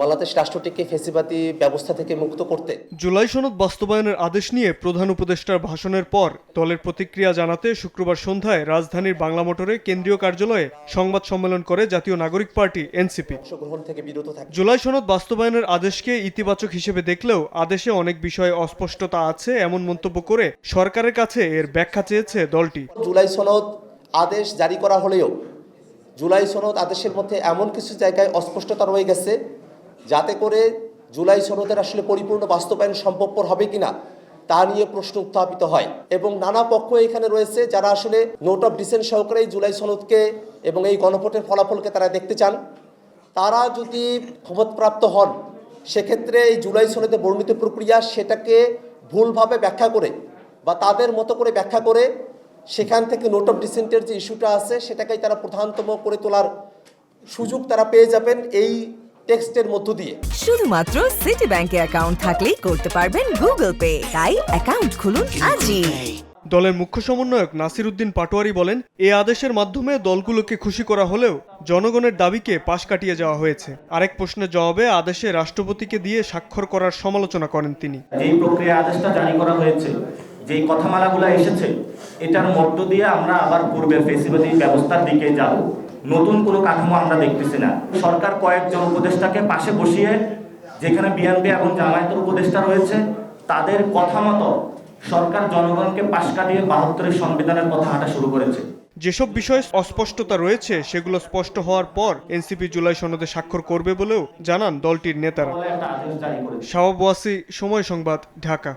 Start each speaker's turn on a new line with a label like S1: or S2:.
S1: বাংলাদেশ রাষ্ট্রটিকে ফেসিবাদী ব্যবস্থা থেকে মুক্ত করতে।
S2: জুলাই সনদ বাস্তবায়নের আদেশ নিয়ে প্রধান উপদেষ্টার ভাষণের পর দলের প্রতিক্রিয়া জানাতে শুক্রবার সন্ধ্যায় রাজধানীর বাংলা মোটরে কেন্দ্রীয় কার্যালয়ে সংবাদ সম্মেলন করে জাতীয় নাগরিক পার্টি এনসিপি। জুলাই সনদ বাস্তবায়নের আদেশকে ইতিবাচক হিসেবে দেখলেও আদেশে অনেক বিষয়ে অস্পষ্টতা আছে এমন মন্তব্য করে সরকারের কাছে এর ব্যাখ্যা চেয়েছে দলটি।
S1: জুলাই সনদ আদেশ জারি করা হলেও জুলাই সনদ আদেশের মধ্যে এমন কিছু জায়গায় অস্পষ্টতা রয়ে গেছে যাতে করে জুলাই সনদের আসলে পরিপূর্ণ বাস্তবায়ন সম্ভবপর হবে কিনা, তা নিয়ে প্রশ্ন উত্থাপিত হয়। এবং নানা পক্ষ এখানে রয়েছে যারা আসলে নোট অফ ডিসেন্ট সহকারে এই জুলাই সনদকে এবং এই গণভোটের ফলাফলকে তারা দেখতে চান। তারা যদি ক্ষমতাপ্রাপ্ত হন, সেক্ষেত্রে এই জুলাই সনদে বর্ণিত প্রক্রিয়া সেটাকে ভুলভাবে ব্যাখ্যা করে বা তাদের মতো করে ব্যাখ্যা করে সেখান থেকে নোট অফ ডিসেন্টের যে ইস্যুটা আছে, সেটাকেই তারা প্রধানতম করে তোলার সুযোগ তারা পেয়ে যাবেন। এই টেক্সটের মধ্য দিয়ে।
S3: শুধুমাত্র সিটি ব্যাংকে অ্যাকাউন্ট থাকলেই করতে পারবেন গুগল পে তাই অ্যাকাউন্ট খুলুন আজই।
S2: দলের মুখ্য সমন্বয়ক নাসির উদ্দিন পাটোয়ারি বলেন এ আদেশের মাধ্যমে দলগুলোকে খুশি করা হলেও জনগণের দাবিকে পাশ কাটিয়ে যাওয়া হয়েছে। আরেক প্রশ্নের জবাবে আদেশে রাষ্ট্রপতিকে দিয়ে স্বাক্ষর করার সমালোচনা করেন তিনি।
S4: যেই প্রক্রিয়া আদেশটা জারি করা হয়েছে যেই কথামালাগুলো এসেছে এটার মধ্য দিয়ে আমরা আবার পূর্বের ফেসিবাদী ব্যবস্থার দিকে যাব। নতুন কোনো কাঠামো আমরা দেখতেছি না। সরকার কয়েকজন উপদেষ্টাকে পাশে বসিয়ে যেখানে বিএনপি এবং জামায়াতের উপদেষ্টা রয়েছে তাদের কথা মতো সরকার জনগণকে পাশ কাটিয়ে বাহাত্তরের সংবিধানের কথা হাঁটা শুরু করেছে।
S2: যেসব বিষয়ে অস্পষ্টতা রয়েছে সেগুলো স্পষ্ট হওয়ার পর এনসিপি জুলাই সনদে স্বাক্ষর করবে বলেও জানান দলটির নেতারা। ওয়াসি সময় সংবাদ ঢাকা।